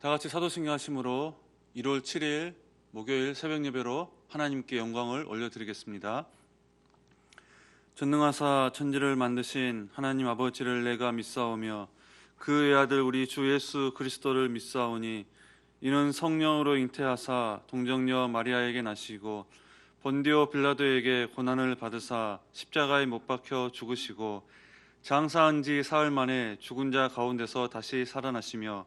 다 같이 사도신경 하심으로 1월 7일 목요일 새벽 예배로 하나님께 영광을 올려드리겠습니다. 전능하사 천지를 만드신 하나님 아버지를 내가 믿사오며 그의 아들 우리 주 예수 그리스도를 믿사오니 이는 성령으로 잉태하사 동정녀 마리아에게 나시고 본디오 빌라도에게 고난을 받으사 십자가에 못 박혀 죽으시고 장사한 지 사흘 만에 죽은 자 가운데서 다시 살아나시며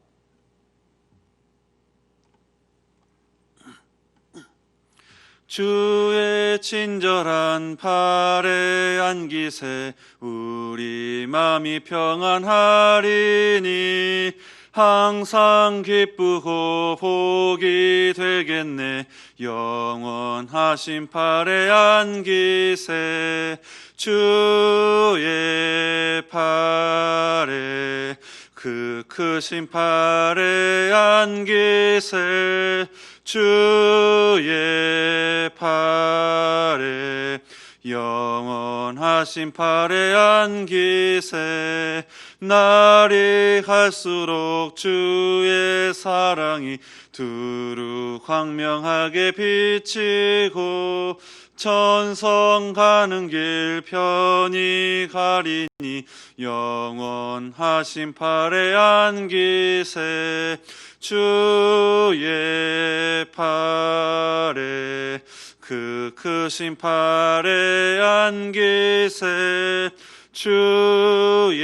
주의 친절한 팔에 안기세 우리 마음이 평안하리니 항상 기쁘고 복이 되겠네. 영원하신 팔에 안기세 주의 팔에 그 크신 팔에 안기세 주의 팔에 영원하신 팔에 안기세 날이 갈수록 주의 사랑이 두루 광명하게 비치고 천성 가는 길 편히 가리니 영원하신 팔에 안기세 주의 팔에 그 크신 팔에 안기세 주의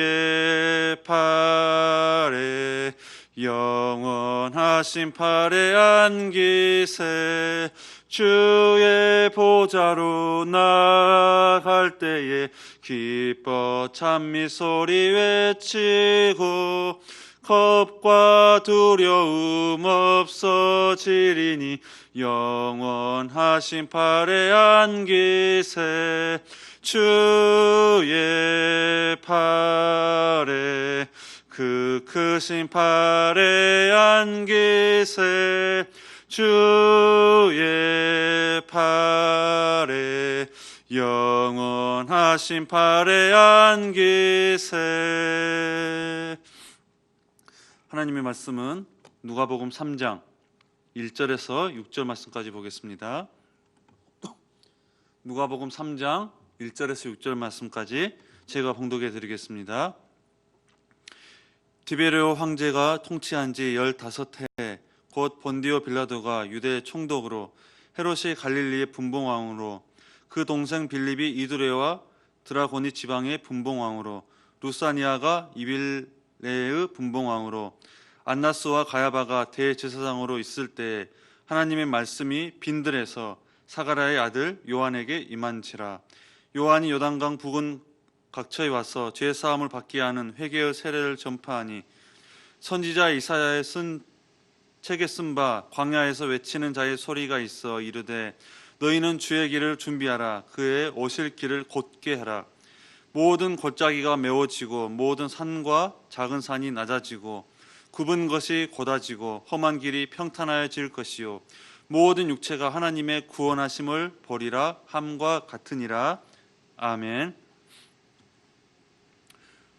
팔에 영원하신 팔에 안기세 주의 보좌로 나갈 때에 기뻐 찬미 소리 외치고 겁과 두려움 없어지리니 영원하신 팔에 안기세 주의 팔에 그 크신 팔에 안기세 주의 팔에 영원하신 팔에 안기세 하나님의 말씀은 누가복음 3장 1절에서 6절 말씀까지 보겠습니다. 누가복음 3장 1절에서 6절 말씀까지 제가 봉독해 드리겠습니다. 디베레오 황제가 통치한 지 15해 곧 본디오 빌라도가 유대 총독으로 헤롯이 갈릴리의 분봉왕으로 그 동생 빌립이 이두레와 드라고니 지방의 분봉왕으로 루사니아가 이빌레의 분봉왕으로 안나스와 가야바가 대제사장으로 있을 때 하나님의 말씀이 빈들에서 사가랴의 아들 요한에게 임한지라. 요한이 요단강 북은 각처에 와서 죄 사함을 받게 하는 회개의 세례를 전파하니 선지자 이사야의 쓴 책에 쓴 바 광야에서 외치는 자의 소리가 있어 이르되 너희는 주의 길을 준비하라. 그의 오실 길을 곧게 하라. 모든 골짜기가 메워지고 모든 산과 작은 산이 낮아지고 굽은 것이 곧아지고 험한 길이 평탄하여질 것이요. 모든 육체가 하나님의 구원하심을 보리라. 함과 같으니라. 아멘.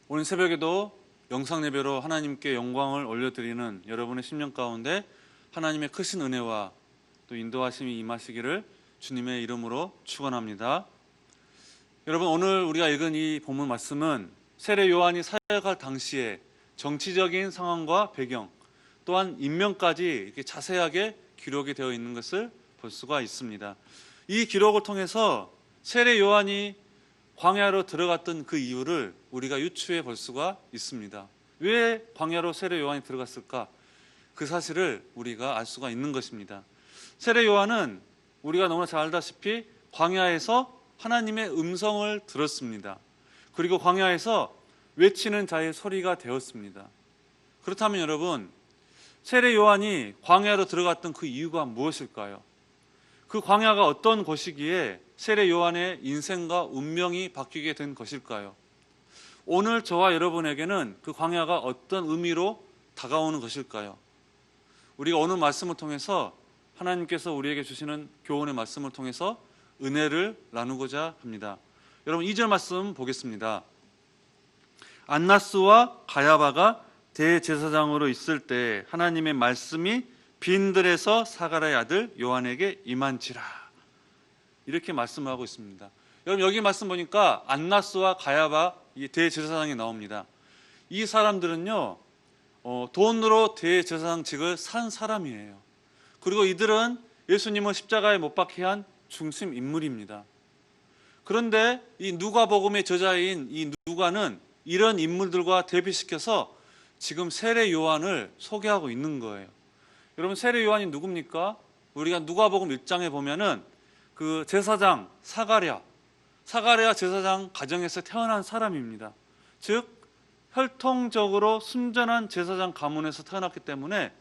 오늘 새벽에도 영상 예배로 하나님께 영광을 올려드리는 여러분의 심령 가운데 하나님의 크신 은혜와 또 인도하심이 임하시기를 주님의 이름으로 축원합니다. 여러분 오늘 우리가 읽은 이 본문 말씀은 세례 요한이 사역할 당시에 정치적인 상황과 배경 또한 인명까지 이렇게 자세하게 기록이 되어 있는 것을 볼 수가 있습니다. 이 기록을 통해서 세례 요한이 광야로 들어갔던 그 이유를 우리가 유추해 볼 수가 있습니다. 왜 광야로 세례 요한이 들어갔을까? 그 사실을 우리가 알 수가 있는 것입니다. 세례 요한은 우리가 너무나 잘 알다시피 광야에서 하나님의 음성을 들었습니다. 그리고 광야에서 외치는 자의 소리가 되었습니다. 그렇다면 여러분, 세례 요한이 광야로 들어갔던 그 이유가 무엇일까요? 그 광야가 어떤 곳이기에 세례 요한의 인생과 운명이 바뀌게 된 것일까요? 오늘 저와 여러분에게는 그 광야가 어떤 의미로 다가오는 것일까요? 우리가 오늘 말씀을 통해서 하나님께서 우리에게 주시는 교훈의 말씀을 통해서 은혜를 나누고자 합니다. 여러분 2절 말씀 보겠습니다. 안나스와 가야바가 대제사장으로 있을 때 하나님의 말씀이 빈들에서 사가라의 아들 요한에게 임한지라 이렇게 말씀하고 있습니다. 여러분 여기 말씀 보니까 안나스와 가야바 이 대제사장이 나옵니다. 이 사람들은요 어, 돈으로 대제사장직을 산 사람이에요. 그리고 이들은 예수님을 십자가에 못 박게 한 중심 인물입니다. 그런데 이 누가복음의 저자인 이 누가는 이런 인물들과 대비시켜서 지금 세례 요한을 소개하고 있는 거예요. 여러분 세례 요한이 누굽니까? 우리가 누가복음 1장에 보면은 그 제사장 사가랴 사가랴 제사장 가정에서 태어난 사람입니다. 즉 혈통적으로 순전한 제사장 가문에서 태어났기 때문에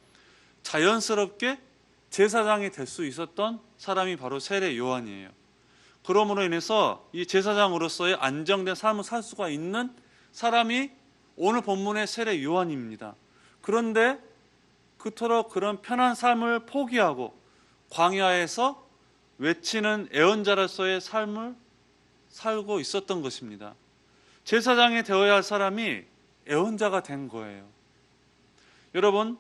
자연스럽게 제사장이 될 수 있었던 사람이 바로 세례 요한이에요. 그러므로 인해서 이 제사장으로서의 안정된 삶을 살 수가 있는 사람이 오늘 본문의 세례 요한입니다. 그런데 그토록 그런 편한 삶을 포기하고 광야에서 외치는 애언자로서의 삶을 살고 있었던 것입니다. 제사장이 되어야 할 사람이 애언자가 된 거예요. 여러분,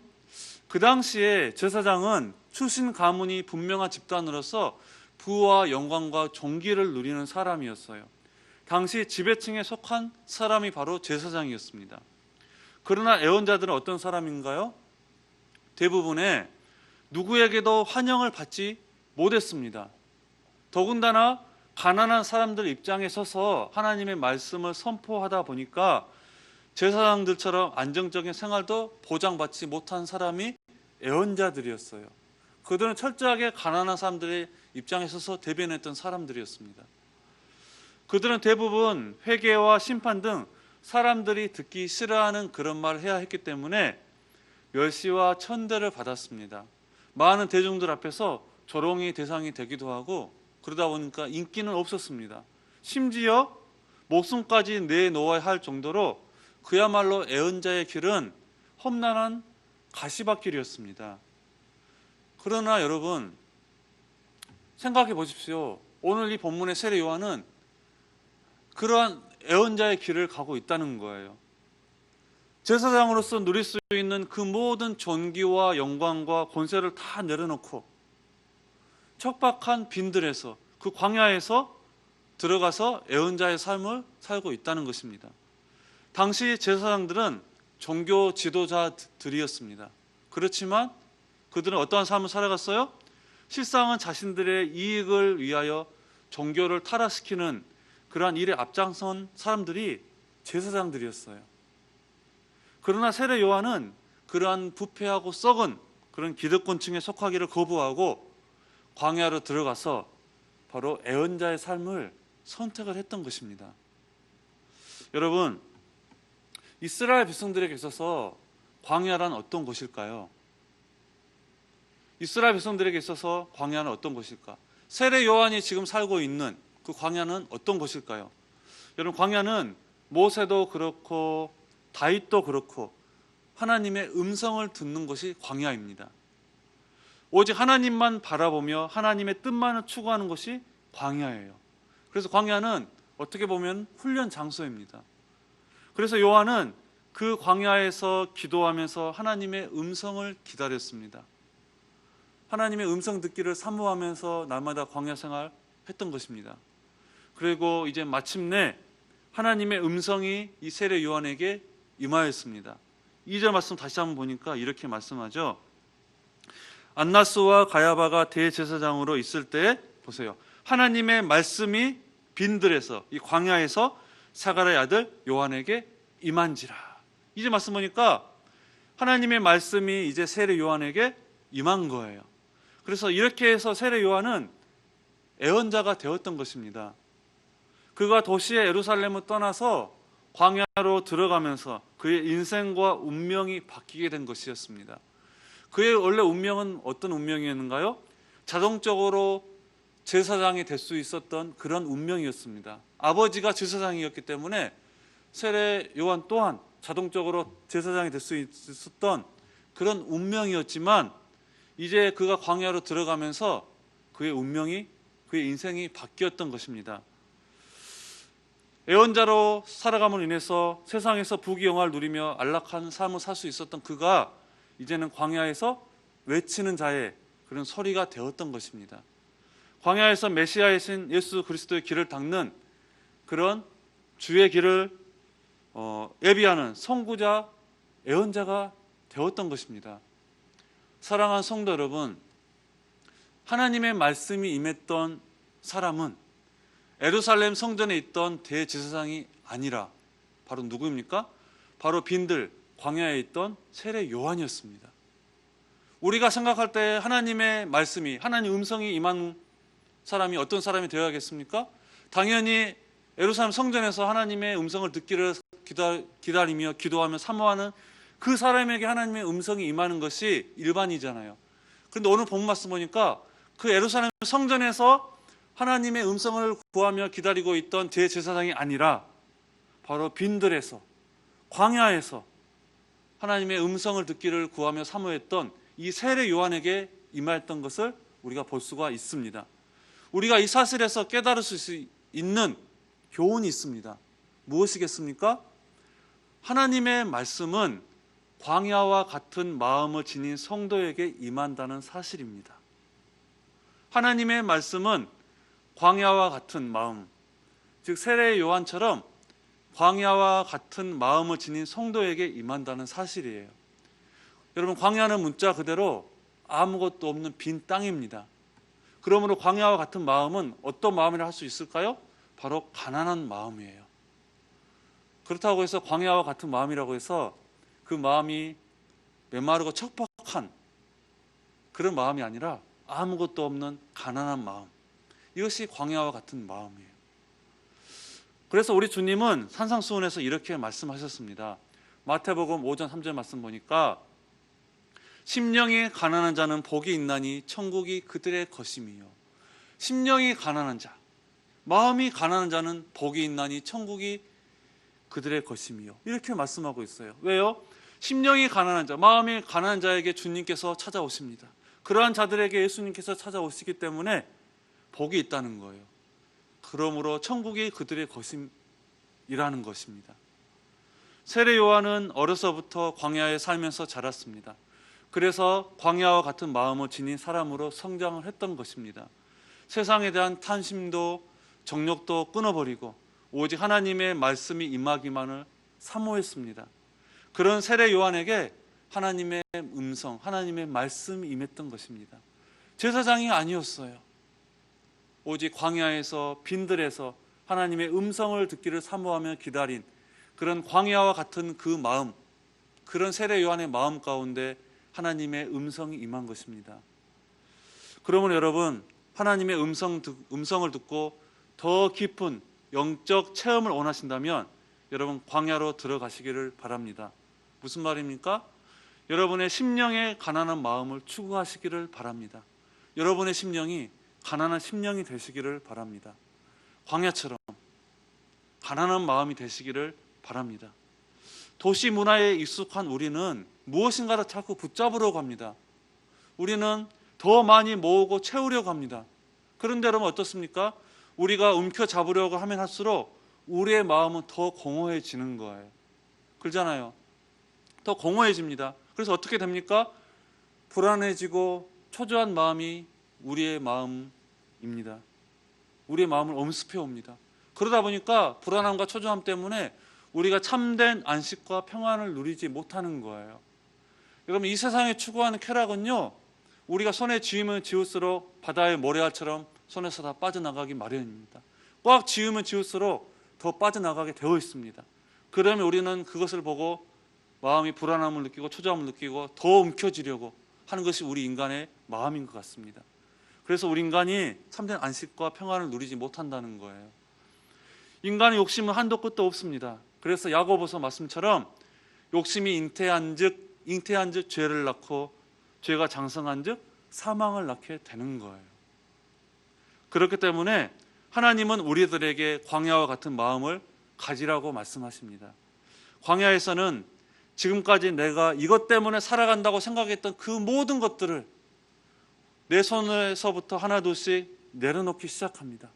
그 당시에 제사장은 출신 가문이 분명한 집단으로서 부와 영광과 존귀를 누리는 사람이었어요. 당시 지배층에 속한 사람이 바로 제사장이었습니다. 그러나 애원자들은 어떤 사람인가요? 대부분의 누구에게도 환영을 받지 못했습니다. 더군다나 가난한 사람들 입장에 서서 하나님의 말씀을 선포하다 보니까 제사장들처럼 안정적인 생활도 보장받지 못한 사람이 애원자들이었어요. 그들은 철저하게 가난한 사람들의 입장에 서서 대변했던 사람들이었습니다. 그들은 대부분 회개와 심판 등 사람들이 듣기 싫어하는 그런 말을 해야 했기 때문에 멸시와 천대를 받았습니다. 많은 대중들 앞에서 조롱의 대상이 되기도 하고 그러다 보니까 인기는 없었습니다. 심지어 목숨까지 내놓아야 할 정도로 그야말로 애언자의 길은 험난한 가시밭길이었습니다. 그러나 여러분 생각해 보십시오. 오늘 이 본문의 세례 요한은 그러한 애언자의 길을 가고 있다는 거예요. 제사장으로서 누릴 수 있는 그 모든 존귀와 영광과 권세를 다 내려놓고 척박한 빈들에서 그 광야에서 들어가서 애언자의 삶을 살고 있다는 것입니다. 당시 제사장들은 종교 지도자들이었습니다. 그렇지만 그들은 어떠한 삶을 살아갔어요? 실상은 자신들의 이익을 위하여 종교를 타락시키는 그러한 일에 앞장선 사람들이 제사장들이었어요. 그러나 세례 요한은 그러한 부패하고 썩은 그런 기득권층에 속하기를 거부하고 광야로 들어가서 바로 애언자의 삶을 선택을 했던 것입니다. 여러분, 이스라엘 백성들에게 있어서 광야란 어떤 곳일까요? 이스라엘 백성들에게 있어서 광야는 어떤 곳일까? 세례 요한이 지금 살고 있는 그 광야는 어떤 곳일까요? 여러분 광야는 모세도 그렇고 다윗도 그렇고 하나님의 음성을 듣는 것이 광야입니다. 오직 하나님만 바라보며 하나님의 뜻만을 추구하는 것이 광야예요. 그래서 광야는 어떻게 보면 훈련 장소입니다. 그래서 요한은 그 광야에서 기도하면서 하나님의 음성을 기다렸습니다. 하나님의 음성 듣기를 사모하면서 날마다 광야 생활 했던 것입니다. 그리고 이제 마침내 하나님의 음성이 이 세례 요한에게 임하였습니다. 2절 말씀 다시 한번 보니까 이렇게 말씀하죠. 안나스와 가야바가 대제사장으로 있을 때 보세요. 하나님의 말씀이 빈들에서 이 광야에서 사가라의 아들 요한에게 임한지라. 이제 말씀 보니까 하나님의 말씀이 이제 세례 요한에게 임한 거예요. 그래서 이렇게 해서 세례 요한은 애언자가 되었던 것입니다. 그가 도시의 예루살렘을 떠나서 광야로 들어가면서 그의 인생과 운명이 바뀌게 된 것이었습니다. 그의 원래 운명은 어떤 운명이었는가요? 자동적으로 제사장이 될 수 있었던 그런 운명이었습니다. 아버지가 제사장이었기 때문에 세례 요한 또한 자동적으로 제사장이 될 수 있었던 그런 운명이었지만 이제 그가 광야로 들어가면서 그의 운명이 그의 인생이 바뀌었던 것입니다. 애원자로 살아감으로 인해서 세상에서 부귀영화를 누리며 안락한 삶을 살 수 있었던 그가 이제는 광야에서 외치는 자의 그런 소리가 되었던 것입니다. 광야에서 메시아이신 예수 그리스도의 길을 닦는 그런 주의 길을 어, 예비하는 선구자, 애원자가 되었던 것입니다. 사랑하는 성도 여러분, 하나님의 말씀이 임했던 사람은 에루살렘 성전에 있던 대제사장이 아니라 바로 누구입니까? 바로 빈들 광야에 있던 세례 요한이었습니다. 우리가 생각할 때 하나님의 말씀이 하나님 음성이 임한 사람이 어떤 사람이 되어야겠습니까? 당연히 에루살렘 성전에서 하나님의 음성을 듣기를 기다, 기다리며 기도하며 사모하는 그 사람에게 하나님의 음성이 임하는 것이 일반이잖아요. 그런데 오늘 본 말씀 보니까 그 에루살렘 성전에서 하나님의 음성을 구하며 기다리고 있던 대제사장이 아니라 바로 빈들에서 광야에서 하나님의 음성을 듣기를 구하며 사모했던 이 세례 요한에게 임하였던 것을 우리가 볼 수가 있습니다. 우리가 이 사실에서 깨달을 수 있는 교훈이 있습니다. 무엇이겠습니까? 하나님의 말씀은 광야와 같은 마음을 지닌 성도에게 임한다는 사실입니다. 하나님의 말씀은 광야와 같은 마음, 즉 세례 요한처럼 광야와 같은 마음을 지닌 성도에게 임한다는 사실이에요. 여러분 광야는 문자 그대로 아무것도 없는 빈 땅입니다. 그러므로 광야와 같은 마음은 어떤 마음이라 할 수 있을까요? 바로 가난한 마음이에요. 그렇다고 해서 광야와 같은 마음이라고 해서 그 마음이 메마르고 척박한 그런 마음이 아니라 아무것도 없는 가난한 마음. 이것이 광야와 같은 마음이에요. 그래서 우리 주님은 산상수훈에서 이렇게 말씀하셨습니다. 마태복음 5장 3절 말씀 보니까 심령이 가난한 자는 복이 있나니 천국이 그들의 것임이요. 심령이 가난한 자, 마음이 가난한 자는 복이 있나니 천국이 그들의 것임이요. 이렇게 말씀하고 있어요. 왜요? 심령이 가난한 자, 마음이 가난한 자에게 주님께서 찾아오십니다. 그러한 자들에게 예수님께서 찾아오시기 때문에 복이 있다는 거예요. 그러므로 천국이 그들의 것임이라는 것입니다. 세례 요한은 어려서부터 광야에 살면서 자랐습니다. 그래서 광야와 같은 마음을 지닌 사람으로 성장을 했던 것입니다. 세상에 대한 탐심도 정욕도 끊어버리고 오직 하나님의 말씀이 임하기만을 사모했습니다. 그런 세례 요한에게 하나님의 음성, 하나님의 말씀이 임했던 것입니다. 제사장이 아니었어요. 오직 광야에서 빈들에서 하나님의 음성을 듣기를 사모하며 기다린 그런 광야와 같은 그 마음, 그런 세례 요한의 마음 가운데 하나님의 음성이 임한 것입니다. 그러면 여러분 하나님의 음성 음성을 듣고 더 깊은 영적 체험을 원하신다면 여러분 광야로 들어가시기를 바랍니다. 무슨 말입니까? 여러분의 심령의 가난한 마음을 추구하시기를 바랍니다. 여러분의 심령이 가난한 심령이 되시기를 바랍니다. 광야처럼 가난한 마음이 되시기를 바랍니다. 도시 문화에 익숙한 우리는 무엇인가를 자꾸 붙잡으려고 합니다. 우리는 더 많이 모으고 채우려고 합니다. 그런데 여러분 어떻습니까? 우리가 움켜 잡으려고 하면 할수록 우리의 마음은 더 공허해지는 거예요. 그러잖아요. 더 공허해집니다. 그래서 어떻게 됩니까? 불안해지고 초조한 마음이 우리의 마음 입니다. 우리의 마음을 엄습해 옵니다. 그러다 보니까 불안함과 초조함 때문에 우리가 참된 안식과 평안을 누리지 못하는 거예요. 여러분 이 세상에 추구하는 쾌락은요. 우리가 손에 쥐으면 쥐울수록 바다의 모래알처럼 손에서 다 빠져나가기 마련입니다. 꽉 쥐으면 쥐울수록 더 빠져나가게 되어 있습니다. 그러면 우리는 그것을 보고 마음이 불안함을 느끼고 초조함을 느끼고 더 움켜쥐려고 하는 것이 우리 인간의 마음인 것 같습니다. 그래서 우리 인간이 참된 안식과 평안을 누리지 못한다는 거예요. 인간의 욕심은 한도 끝도 없습니다. 그래서 야고보서 말씀처럼 욕심이 잉태한즉 잉태한즉 죄를 낳고 죄가 장성한즉 사망을 낳게 되는 거예요. 그렇기 때문에 하나님은 우리들에게 광야와 같은 마음을 가지라고 말씀하십니다. 광야에서는 지금까지 내가 이것 때문에 살아간다고 생각했던 그 모든 것들을 내 손에서부터 하나둘씩 내려놓기 시작합니다.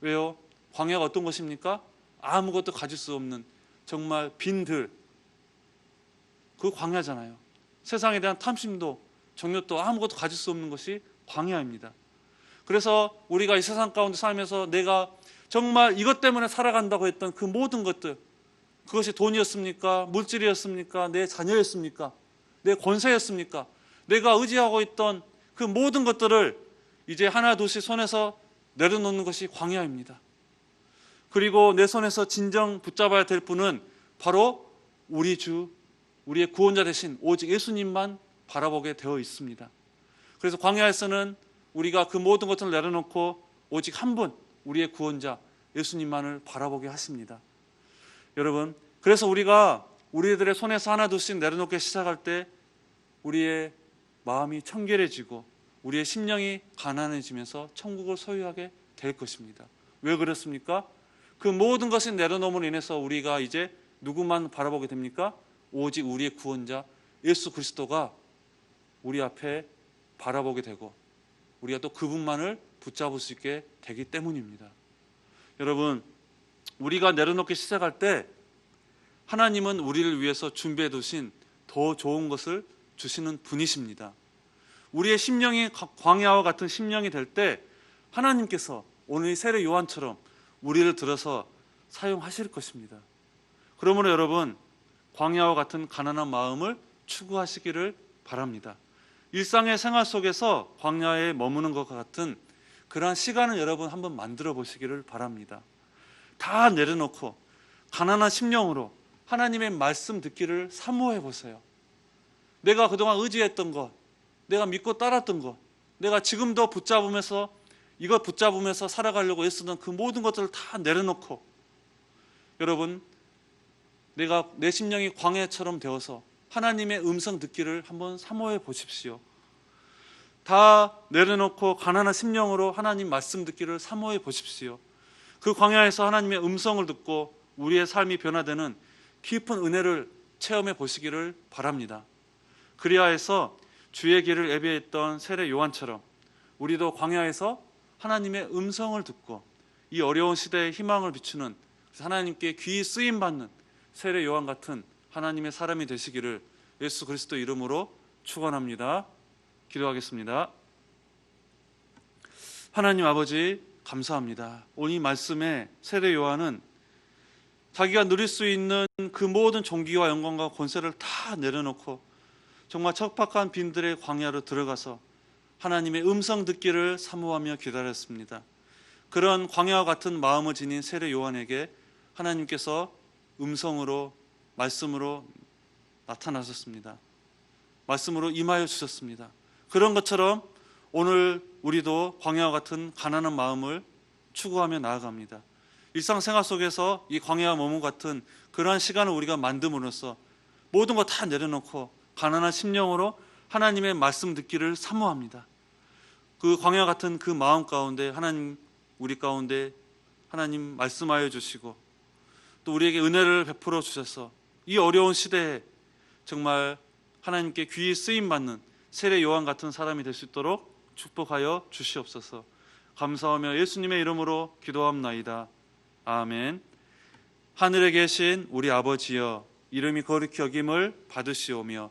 왜요? 광야가 어떤 것입니까? 아무것도 가질 수 없는 정말 빈들 그 광야잖아요. 세상에 대한 탐심도 정욕도 아무것도 가질 수 없는 것이 광야입니다. 그래서 우리가 이 세상 가운데 살면서 내가 정말 이것 때문에 살아간다고 했던 그 모든 것들 그것이 돈이었습니까? 물질이었습니까? 내 자녀였습니까? 내 권세였습니까? 내가 의지하고 있던 그 모든 것들을 이제 하나 둘씩 손에서 내려놓는 것이 광야입니다. 그리고 내 손에서 진정 붙잡아야 될 분은 바로 우리 주, 우리의 구원자 대신 오직 예수님만 바라보게 되어 있습니다. 그래서 광야에서는 우리가 그 모든 것을 내려놓고 오직 한 분, 우리의 구원자 예수님만을 바라보게 하십니다. 여러분, 그래서 우리가 우리들의 손에서 하나 둘씩 내려놓기 시작할 때 우리의 마음이 청결해지고 우리의 심령이 가난해지면서 천국을 소유하게 될 것입니다. 왜 그렇습니까? 그 모든 것을 내려놓음으로 인해서 우리가 이제 누구만 바라보게 됩니까? 오직 우리의 구원자 예수 그리스도가 우리 앞에 바라보게 되고 우리가 또 그분만을 붙잡을 수 있게 되기 때문입니다. 여러분, 우리가 내려놓기 시작할 때 하나님은 우리를 위해서 준비해 두신 더 좋은 것을 주시는 분이십니다. 우리의 심령이 광야와 같은 심령이 될 때 하나님께서 오늘 이 세례 요한처럼 우리를 들어서 사용하실 것입니다. 그러므로 여러분 광야와 같은 가난한 마음을 추구하시기를 바랍니다. 일상의 생활 속에서 광야에 머무는 것과 같은 그러한 시간을 여러분 한번 만들어 보시기를 바랍니다. 다 내려놓고 가난한 심령으로 하나님의 말씀 듣기를 사모해 보세요. 내가 그동안 의지했던 것, 내가 믿고 따랐던 것, 내가 지금도 붙잡으면서 이것 붙잡으면서 살아가려고 애쓰던 그 모든 것들을 다 내려놓고 여러분 내가 내 심령이 광야처럼 되어서 하나님의 음성 듣기를 한번 사모해 보십시오. 다 내려놓고 가난한 심령으로 하나님 말씀 듣기를 사모해 보십시오. 그 광야에서 하나님의 음성을 듣고 우리의 삶이 변화되는 깊은 은혜를 체험해 보시기를 바랍니다. 그리하여서 주의 길을 예배했던 세례 요한처럼 우리도 광야에서 하나님의 음성을 듣고 이 어려운 시대에 희망을 비추는 하나님께 귀 쓰임 받는 세례 요한 같은 하나님의 사람이 되시기를 예수 그리스도 이름으로 축원합니다. 기도하겠습니다. 하나님 아버지 감사합니다. 오늘 이 말씀에 세례 요한은 자기가 누릴 수 있는 그 모든 종기와 영광과 권세를 다 내려놓고 정말 척박한 빈들의 광야로 들어가서 하나님의 음성 듣기를 사모하며 기다렸습니다. 그런 광야와 같은 마음을 지닌 세례 요한에게 하나님께서 음성으로 말씀으로 나타나셨습니다. 말씀으로 임하여 주셨습니다. 그런 것처럼 오늘 우리도 광야와 같은 가난한 마음을 추구하며 나아갑니다. 일상생활 속에서 이 광야와 머문 같은 그러한 시간을 우리가 만듦으로써 모든 것 다 내려놓고 가난한 심령으로 하나님의 말씀 듣기를 사모합니다. 그 광야 같은 그 마음 가운데 하나님 우리 가운데 하나님 말씀하여 주시고 또 우리에게 은혜를 베풀어 주셔서 이 어려운 시대에 정말 하나님께 귀히 쓰임 받는 세례 요한 같은 사람이 될 수 있도록 축복하여 주시옵소서. 감사하며 예수님의 이름으로 기도합나이다. 아멘. 하늘에 계신 우리 아버지여 이름이 거룩히 여김을 받으시오며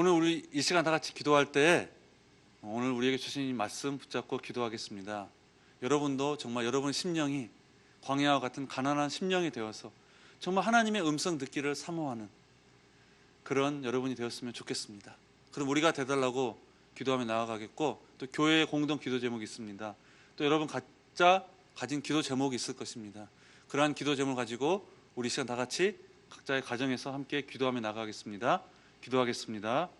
오늘 우리 이 시간 다 같이 기도할 때 오늘 우리에게 주신 이 말씀 붙잡고 기도하겠습니다 여러분도 정말 여러분 심령이 광야와 같은 가난한 심령이 되어서 정말 하나님의 음성 듣기를 사모하는 그런 여러분이 되었으면 좋겠습니다. 그럼 우리가 되달라고 기도하며 나아가겠고 또 교회의 공동 기도 제목이 있습니다. 또 여러분 각자 가진 기도 제목이 있을 것입니다. 그러한 기도 제목을 가지고 우리 시간 다 같이 각자의 가정에서 함께 기도하며 나가겠습니다. 기도하겠습니다.